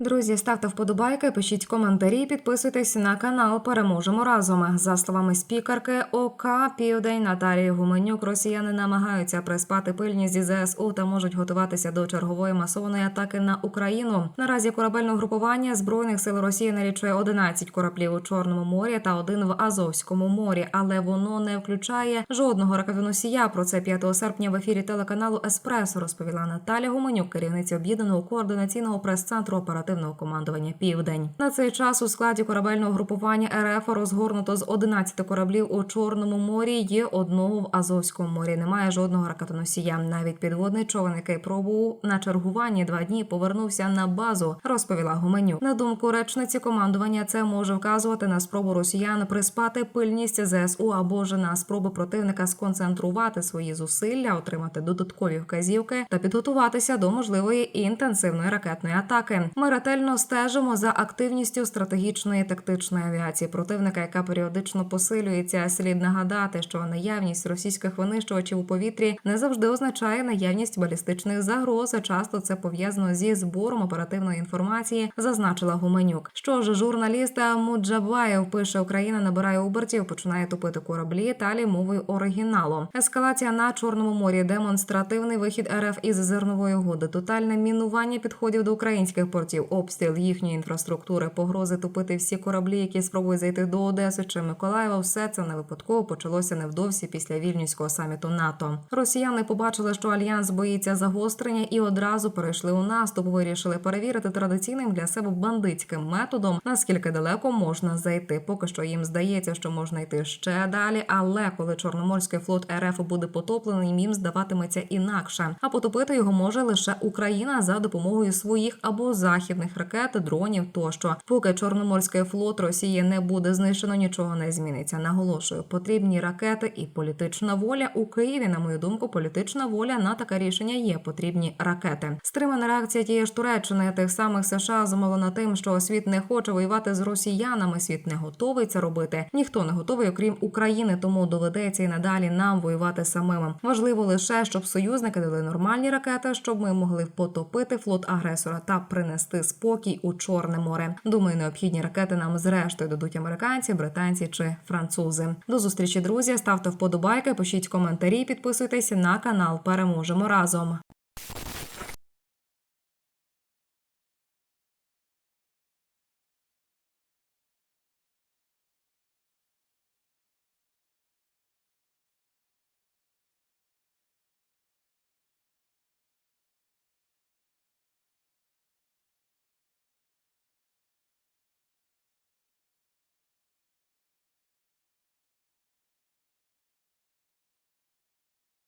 Друзі, ставте вподобайки, пишіть коментарі, підписуйтесь на канал. Переможемо разом. За словами спікерки ОК Південь Наталії Гуменюк, росіяни намагаються приспати пильність зі ЗСУ та можуть готуватися до чергової масованої атаки на Україну. Наразі корабельне групування збройних сил Росії налічує 11 кораблів у Чорному морі та один в Азовському морі, але воно не включає жодного ракетоносія. Про це 5 серпня в ефірі телеканалу Еспресо розповіла Наталя Гуменюк, керівниця об'єднаного координаційного прес-центру оперативного командування Південь. На цей час у складі корабельного групування РФ розгорнуто з 11 кораблів у Чорному морі. Є одного в Азовському морі. Немає жодного ракетоносія. Навіть підводний човен, який пробував на чергуванні два дні, повернувся на базу. Розповіла Гуменюк. На думку речниці командування, це може вказувати на спробу росіян приспати пильність ЗСУ або ж на спробу противника сконцентрувати свої зусилля, отримати додаткові вказівки та підготуватися до можливої інтенсивної ракетної атаки. Ми ретельно стежимо за активністю стратегічної тактичної авіації противника, яка періодично посилюється. Слід нагадати, що наявність російських винищувачів у повітрі не завжди означає наявність балістичних загроз. Часто це пов'язано зі збором оперативної інформації, зазначила Гуменюк. Що ж, журналіст Муджабаєв пише: Україна набирає обертів, починає топити кораблі. Талі мовою оригіналу. Ескалація на чорному морі, демонстративний вихід РФ із зернової угоди, тотальне мінування підходів до українських портів, обстріл їхньої інфраструктури, погрози топити всі кораблі, які спробують зайти до Одеси чи Миколаєва. Все це не випадково почалося невдовзі після вільнюського саміту НАТО. Росіяни побачили, що альянс боїться загострення, і одразу перейшли у наступ. Вирішили перевірити традиційним для себе бандитським методом, наскільки далеко можна зайти. Поки що їм здається, що можна йти ще далі. Але коли Чорноморський флот РФ буде потоплений, їм здаватиметься інакше. А потопити його може лише Україна за допомогою своїх або західних ракет, дронів тощо. Поки Чорноморський флот Росії не буде знищено, нічого не зміниться. Наголошую, потрібні ракети і політична воля у Києві. На мою думку, політична воля на таке рішення є. Потрібні ракети. Стримана реакція тієї ж Туреччини, тих самих США зумовлена тим, що світ не хоче воювати з росіянами. Світ не готовий це робити. Ніхто не готовий, окрім України, тому доведеться і надалі нам воювати самим. Важливо лише, щоб союзники дали нормальні ракети, щоб ми могли потопити флот агресора та принести спокій у Чорне море. Думаю, необхідні ракети нам зрештою дадуть американці, британці чи французи. До зустрічі, друзі. Ставте вподобайки, пишіть коментарі, підписуйтесь на канал. Переможемо разом.